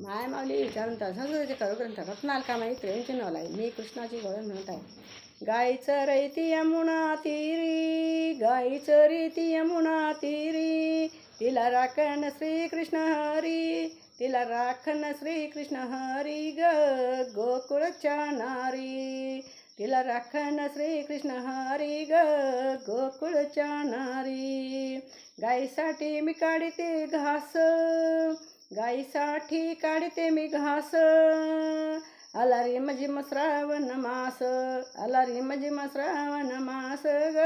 माय माऊली विचारून संस्कृतीचे करुग्रंथ रत्नालकामाई प्रेमचे त्रेंची नवलाई मी कृष्णाची वळण म्हणत आहे. गायचं रैती यमुना तिरी गायचं रीती यमुना तिरी तिला राखण श्रीकृष्ण हरी तिला राखण श्रीकृष्ण हरी ग गोकुळच्या नारी तिला राखण श्रीकृष्ण हरी ग गोकुळच्या नारी. गायीसाठी मी काढते घास गाईसाठी काढते मी घास. आला रे मजी श्रावण मास. आला रे मजी श्रावण मास ग.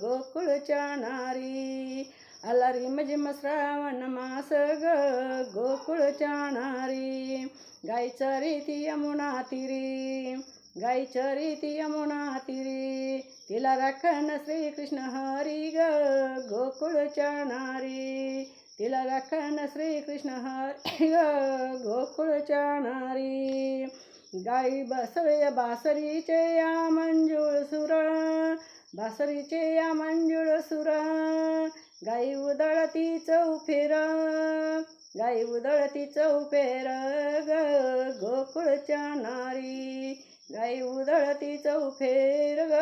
गोकुळच्या नारी. आला रे मजी श्रावण मास ग. गोकुळच्या नारी. गाईचं रीती यमुना तिरी. गाईचं रीती यमुना तिरी. तिला राखण श्रीकृष्ण हरी ग. गोकुळच्या नारी. तिला राखण श्रीकृष्ण हरी ग गोकुळच्या नारी गाई बसळे बासरीचे या मंजुळ सुर। बासरीचे या मंजुळ सुर। गाई उदळती चौफेर गाई उदळती चौफेर ग गोकुळच्या नारी गाई उदळती चौफेर ग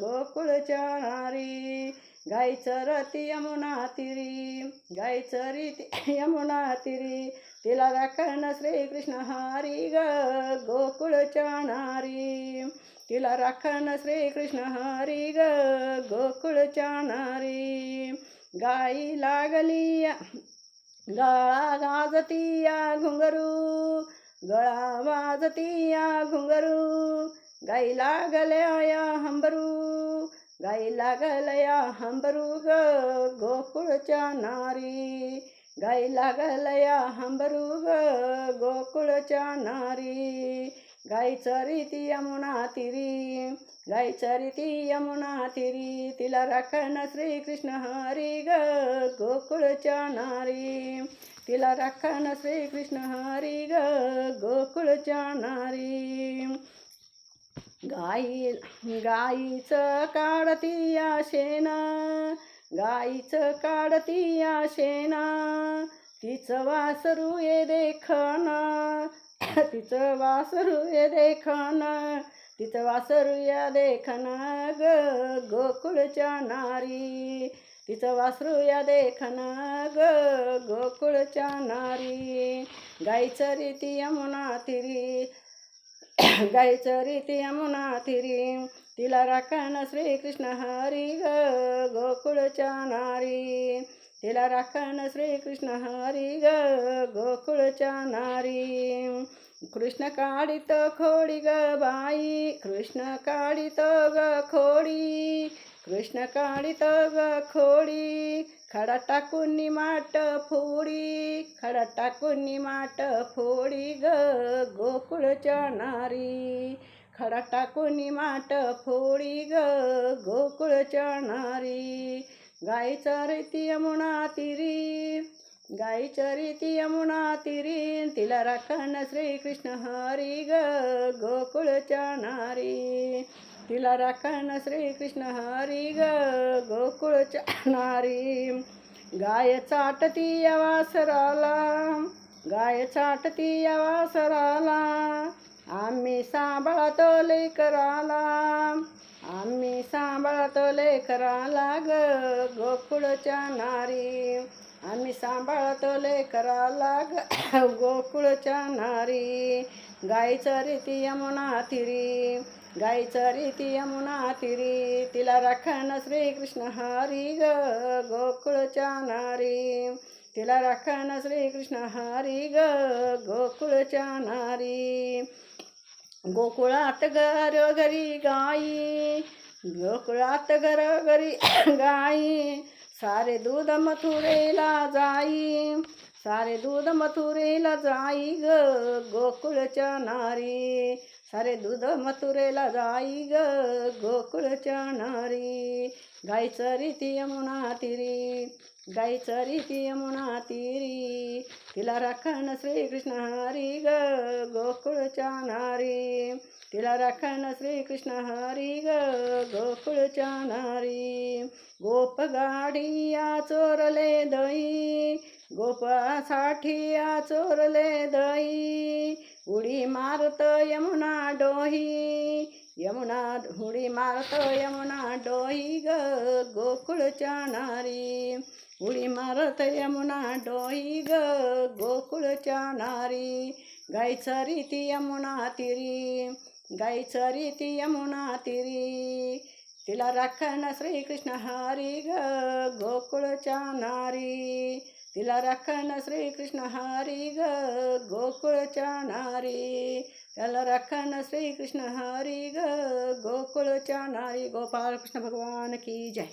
गोकुळच्या नारी गाई चरती यमुना तिरी गाई चरीती यमुना तिरी. तिला राखण श्रीकृष्ण हरी ग गोकुळ चाणारी. तिला राखण श्रीकृष्ण हरी ग गोकुळ चाणारी. गाई लागली गळा गाजती या घुंगरू गळा वाजती या घुंगरू. गाई लागल्या या हंबरू गाई लागलया हंबरू ग गोकुळच्या नारी. गाई लागलया हंबरू ग गोकुळच्या नारी. गाई चरिती यमुना तिरी गाई चरिती यमुना तिरी. तिला राखण श्रीकृष्ण हरी ग गोकुळच्या नारी. तिला राखण श्रीकृष्ण हरी ग गोकुळच्या नारी. गाई गाईचं काढती या शेना गाईचं काढती या शेना तिचं वासरू ये देखण तिचं वासरू ये देखण तिचं वासरू या देखण ग गोकुळच्या नारी. तिचं वासरू या देखण ग गोकुळच्या नारी. गाईचं रीती यमुना तिरी गाईचं रीती यमुना तिरी. तिला राखण श्रीकृष्ण हरी ग गोकुळच्या नारी. तिला राखण श्रीकृष्ण हरी ग गोकुळच्या नारी. कृष्ण काढित खोडी ग बाई कृष्ण काढित ग खोडी. कृष्ण काळी ग खोडी खडा टाकून माट फोडी खडा टाकून माट फोडी ग गोकुळ चणारी खडा टाकून माट फोडी ग गोकुळ चणारी गाई रीती यमुना तिरी गाई रीती यमुना तिरी तिला राखण श्रीकृष्ण हरी ग गोकुळ चणारी तिला राखण श्रीकृष्ण हरी ग गोकुळच्या नारी गाय चाटती या वासराला गाय चाटती या वासराला आम्ही सांभाळतो लेकराला आम्ही सांभाळतो लेकराला ग गोकुळच्या नारी आम्ही सांभाळतो लेकराला ग गोकुळच्या नारी गायीचं रीती यमुना तिरी गायीचं रीती यमुना तिरी तिला राखण श्रीकृष्ण हरी ग. गोकुळच्या नारी तिला राखण श्रीकृष्ण हरी ग. गोकुळच्या नारी गोकुळात घर घरी गाई गोकुळात घर घरी गाई सारे दूध मथुरेला जाई सारे दूध मथुरेला जाई ग गोकुळच्या नारी. सारे दूध मथुरेला जाई ग गोकुळच्या नारी. गाई रीती यमुना तिरी गाई चरिती यमुना तिरी. तिला राखण श्रीकृष्ण हरी ग गोकुळ गोकुळच्या नारी तिला राखण श्रीकृष्ण हरी ग गोकुळच्या नारी गोप गाडिया चोरले दई गोपासाठी चोरले दई. उडी मारत यमुना डोही यमुना उडी मारत यमुना डोही ग गोकुळच्या नारी उडी मारत यमुना डोई ग गोकुळच्या नारी गाई चरिती यमुना तिरी गाई चरिती यमुना तिरी. तिला राखण श्रीकृष्ण हरी ग गोकुळच्या नारी तिला राखण श्रीकृष्ण हरी ग गोकुळच्या नारी त्याला राखण श्रीकृष्ण हरी ग गोकुळच्या नारी गोपाळ कृष्ण भगवान की जय.